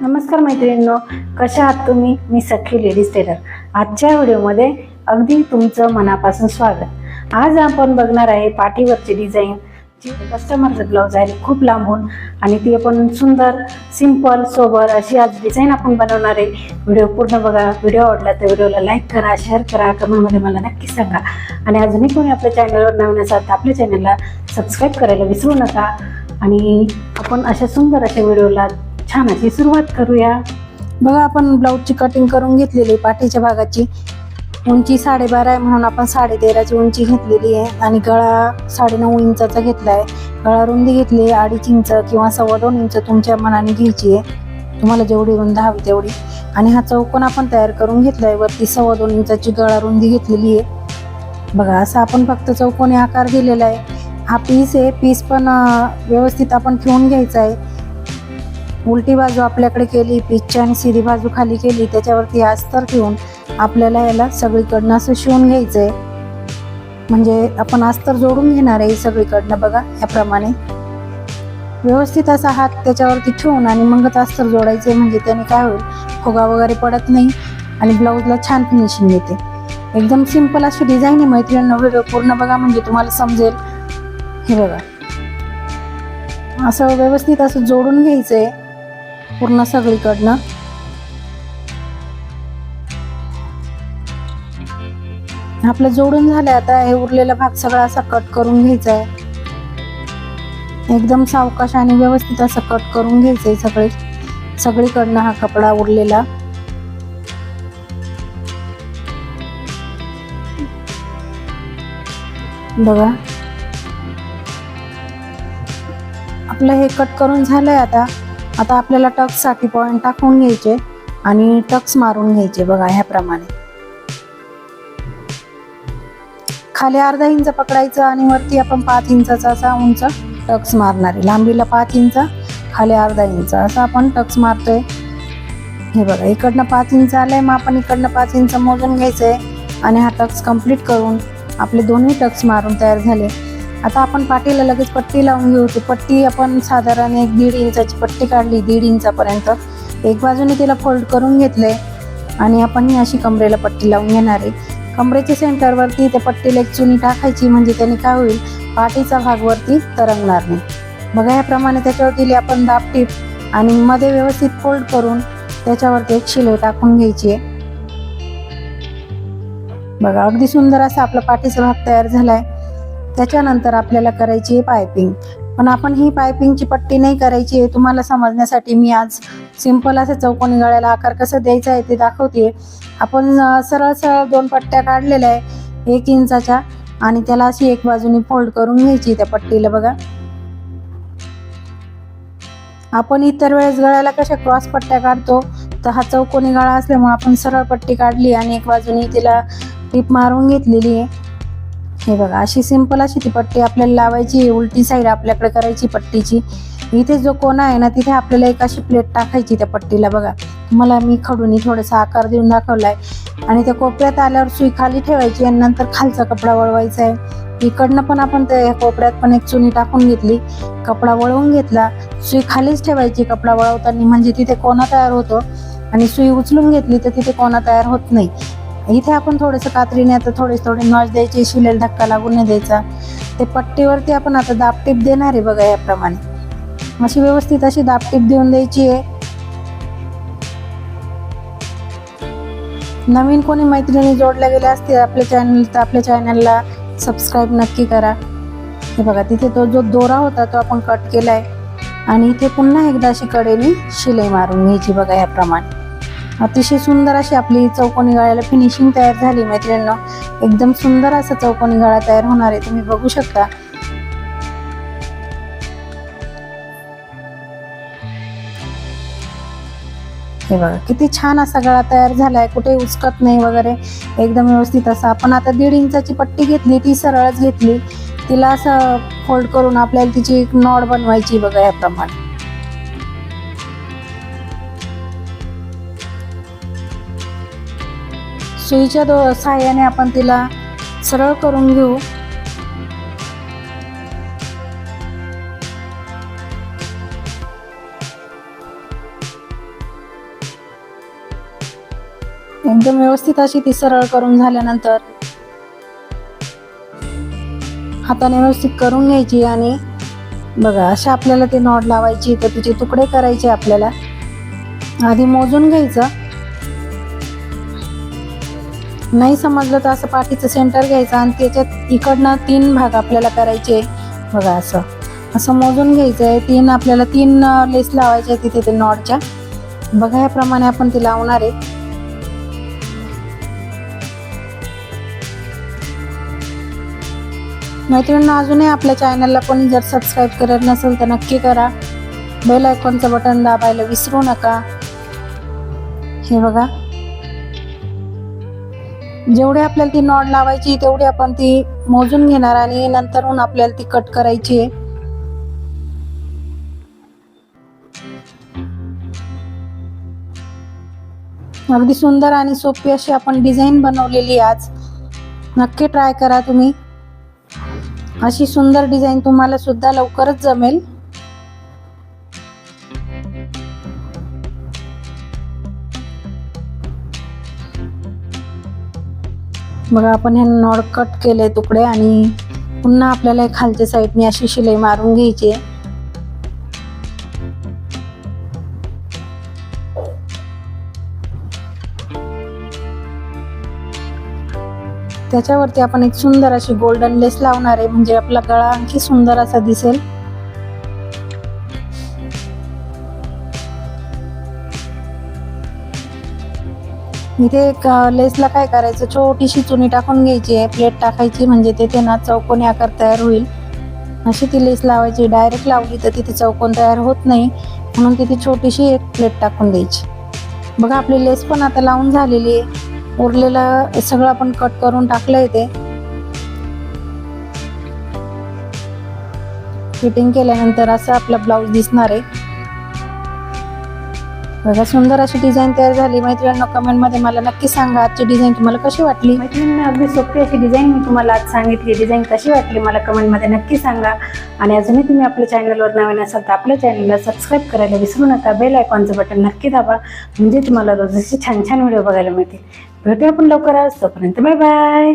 नमस्कार मैत्रिणींनो कशा आहात तुम्ही? मी सखी लेडीज टेलर आजच्या व्हिडिओमध्ये अगदी तुमचं मनापासून स्वागत. आज आपण बघणार आहे पाठीवरची डिझाईन कस्टमरचं ब्लाऊज आहे खूप लांबून आणि ती आपण सुंदर सिंपल सोबर अशी आज डिझाईन आपण बनवणार आहे. व्हिडिओ पूर्ण बघा. व्हिडिओ आवडला तर व्हिडिओला लाईक करा शेअर करा कमेंटमध्ये मला नक्की सांगा. आणि अजूनही कोणी आपल्या चॅनलवर नवीन असाल तर आपल्या चॅनलला सबस्क्राईब करायला विसरू नका. आणि आपण अशा सुंदर अशा व्हिडिओला छान अशी सुरुवात करूया. बघा आपण ब्लाऊजची कटिंग करून घेतलेली पाठीच्या भागाची. उंची साडेबारा आहे म्हणून आपण साडे तेराची उंची घेतलेली आहे. आणि गळा साडेनऊ इंचाचा घेतला आहे गळा रुंदी घेतली आहे अडीच इंच किंवा सव्वा दोन इंच तुमच्या मनाने घ्यायची आहे. तुम्हाला जेवढी रुंद हवी तेवढी. आणि हा चौकोन आपण तयार करून घेतला आहे वरती सव्वा दोन इंचाची गळा रुंदी घेतलेली आहे. बघा असा आपण फक्त चौकोनी आकार दिलेला आहे. हा पीस आहे. पीस पण व्यवस्थित आपण ठेवून घ्यायचा आहे. उलटी बाजू आपल्याकडे केली पीचची आणि सिधी बाजू खाली केली त्याच्यावरती अस्तर ठेवून आपल्याला याला सगळीकडनं असं शिवून घ्यायचं आहे म्हणजे आपण अस्तर जोडून घेणार आहे सगळीकडनं बघा याप्रमाणे व्यवस्थित असा हात त्याच्यावरती ठेवून आणि मगच अस्तर जोडायचे म्हणजे त्याने काय होईल फुगा वगैरे पडत नाही आणि ब्लाऊजला छान फिनिशिंग येते. एकदम सिंपल अशी डिझाईन आहे मैत्रिणींना व्हिडिओ पूर्ण बघा म्हणजे तुम्हाला समजेल. हे बघा. असं व्यवस्थित असं जोडून घ्यायचं आहे पूर्ण सगळीकडनं. आपलं जोडून झालं आता हे उरलेला भाग सगळा असा कट करून घ्यायचा आहे एकदम सावकाश आणि व्यवस्थित असं कट करून घ्यायचंय सगळे. सगळीकडनं हा कपडा उरलेला. बघा. आपलं हे कट करून झालंय आता. आता आपल्याला टक्ससाठी पॉईंट टाकून घ्यायचे आणि टक्स मारून घ्यायचे बघा ह्याप्रमाणे. खाली अर्धा इंच पकडायचं आणि वरती आपण पाच इंचाचा असा उंच टक्स मारणार. आहे लांबीला पाच इंच खाली अर्धा इंच. असं आपण टक्स मारतोय. हे बघा इकडनं पाच इंच आलंय मग आपण इकडनं पाच इंच मोजून घ्यायचंय आणि हा टक्स कंप्लीट करून आपले दोन्ही टक्स मारून तयार झाले. आता आपण पाठीला लगेच पट्टी लावून घेऊ. ती पट्टी आपण साधारण एक दीड इंचाची पट्टी काढली दीड इंचापर्यंत. एक बाजूने तिला फोल्ड करून घेतले आणि आपण ही अशी कमरेला पट्टी लावून घेणार. आहे कमरेच्या सेंटरवरती ते पट्टीला एक चुनी टाकायची म्हणजे त्याने काय होईल? पाठीचा भाग वरती तरंगणार नाही. बघा याप्रमाणे त्याच्यावर दिली आपण दाब टीप आणि मध्ये व्यवस्थित फोल्ड करून त्याच्यावरती एक शिलाई टाकून घ्यायची आहे. बघा अगदी सुंदर असा आपला पाठीचा भाग तयार झालाय. त्याच्यानंतर आपल्याला करायची आहे पायपिंग. पण आपण ही पायपिंगची पट्टी नाही करायची आहे. तुम्हाला समजण्यासाठी मी आज सिंपल असं चौकोनी गळ्याला आकार कसं द्यायचा आहे ते दाखवते आपण सरळ सरळ दोन पट्ट्या काढलेल्या आहे एक इंचाच्या आणि त्याला अशी एक बाजूनी फोल्ड करून घ्यायची त्या पट्टीला बघा. आपण इतर वेळेस गळ्याला कशा क्रॉस पट्ट्या काढतो तर हा चौकोनी गळा असल्यामुळे आपण सरळ पट्टी काढली आणि एक बाजूनी तिला टीप मारून घेतलेली आहे. हे बघा अशी सिंपल अशी ती पट्टी आपल्याला लावायची उलटी साईड आपल्याकडे करायची पट्टीची. इथे जो कोणा आहे ना तिथे आपल्याला एक अशी प्लेट टाकायची त्या पट्टीला बघा. मला मी खडूनी थोडासा आकार देऊन दाखवलाय. आणि त्या कोपऱ्यात आल्यावर सुई खाली ठेवायची आणि नंतर खालचा कपडा वळवायचा आहे इकडनं पण आपण त्या कोपऱ्यात पण एक चुनी टाकून घेतली. कपडा वळवून घेतला. सुई खालीच ठेवायची कपडा वळवताना म्हणजे तिथे कोणा तयार होतो. आणि सुई उचलून घेतली तर तिथे कोणा तयार होत नाही. इथे आपण थोडंसं कात्रीने आता थोडे थोडे नॉच द्यायचे शिलेल धक्का लागून नाही द्यायचा. ते पट्टीवरती आपण आता दाबटीप देणार आहे बघा याप्रमाणे. अशी व्यवस्थित अशी दाबटीप देऊन द्यायची आहे. नवीन कोणी मैत्रिणी जोडल्या गेल्या असतील आपल्या चॅनल तर आपल्या चॅनलला सबस्क्राईब नक्की करा. हे बघा तिथे तो जो दोरा होता तो आपण कट केलाय. आणि इथे पुन्हा एकदा अशी कडेने शिलाई मारून घ्यायची बघा याप्रमाणे अतिशय सुंदर अशी आपली चौकोनी गळ्याला फिनिशिंग तयार झाली मैत्रिणींना. एकदम सुंदर असा चौकोनी गळा तयार होणार आहे तुम्ही बघू शकता. हे बघा किती छान असा गळा तयार झालाय कुठे उचकत नाही वगैरे एकदम व्यवस्थित असा. आपण आता दीड इंचाची पट्टी घेतली ती सरळच घेतली. तिला असं फोल्ड करून आपल्याला तिची एक नॉड बनवायची बघा याप्रमाणे. सुईच्या दो साह्याने आपण तिला सरळ करून घेऊ. एकदम व्यवस्थित अशी ती सरळ करून झाल्यानंतर हाताने व्यवस्थित करून घ्यायची आणि बघा अशा आपल्याला ते नॉट लावायची तर तिचे तुकडे करायचे आपल्याला. आधी मोजून घ्यायचं. नाही समजलं तर असं पाठीचं सेंटर घ्यायचं आणि त्याच्यात इकडनं तीन भाग आपल्याला करायचे. बघा असं. असं मोजून घ्यायचं आहे तीन आपल्याला तीन लेस लावायचे आहेत तिथे ते नॉटच्या. बघा याप्रमाणे आपण ती लावणार आहे. मैत्रिणींनो अजूनही आपल्या चॅनलला कोणी जर सबस्क्राईब करत नसेल तर नक्की करा. बेल आयकॉनचं बटन दाबायला विसरू नका. हे बघा. जेवढे आपल्याला ती नॉड लावायची तेवढी आपण ती मोजून घेणार आणि नंतरहून आपल्याला ती कट करायची आहे. अगदी सुंदर आणि सोपी अशी आपण डिझाईन बनवलेली आहे आज. नक्की ट्राय करा तुम्ही. अशी सुंदर डिझाईन तुम्हाला सुद्धा लवकरच जमेल. बघा आपण हे नॉड कट केले तुकडे आणि पुन्हा आपल्याला खालच्या साईडने अशी शिलाई मारून घ्यायची आहे. त्याच्यावरती आपण एक सुंदर अशी गोल्डन लेस लावणार आहे. म्हणजे आपला गळा आणखी सुंदर असा दिसेल. इथे एक लेसला काय करायचं? छोटीशी चुनी टाकून घ्यायची आहे. प्लेट टाकायची म्हणजे तिथे ना चौकोनी आकार तयार होईल. अशी ती लेस लावायची. डायरेक्ट लावली तर तिथे चौकोन तयार होत नाही. म्हणून तिथे छोटीशी एक प्लेट टाकून द्यायची बघा आपली लेस पण आता लावून झालेली आहे. उरलेलं सगळं आपण कट करून टाकलं ते. फिटिंग केल्यानंतर असं आपला ब्लाऊज दिसणार आहे. बघा सुंदर अशी डिझाईन तयार झाली. मैत्रिणींना कमेंटमध्ये मला नक्की सांगा आजची डिझाईन तुम्हाला कशी वाटली? मैत्रिणींना अगदी सोपी अशी डिझाईन मी तुम्हाला आज सांगितली. डिझाईन कशी वाटली मला कमेंटमध्ये नक्की सांगा. आणि अजूनही तुम्ही आपल्या चॅनलवर नवीन असाल तर आपल्या चॅनलला सबस्क्राईब करायला विसरू नका. बेल आयकॉनचं बटन नक्की दाबा. म्हणजे तुम्हाला रोज छान छान व्हिडिओ बघायला मिळतील. भेटूया आपण लवकरच. तोपर्यंत बाय बाय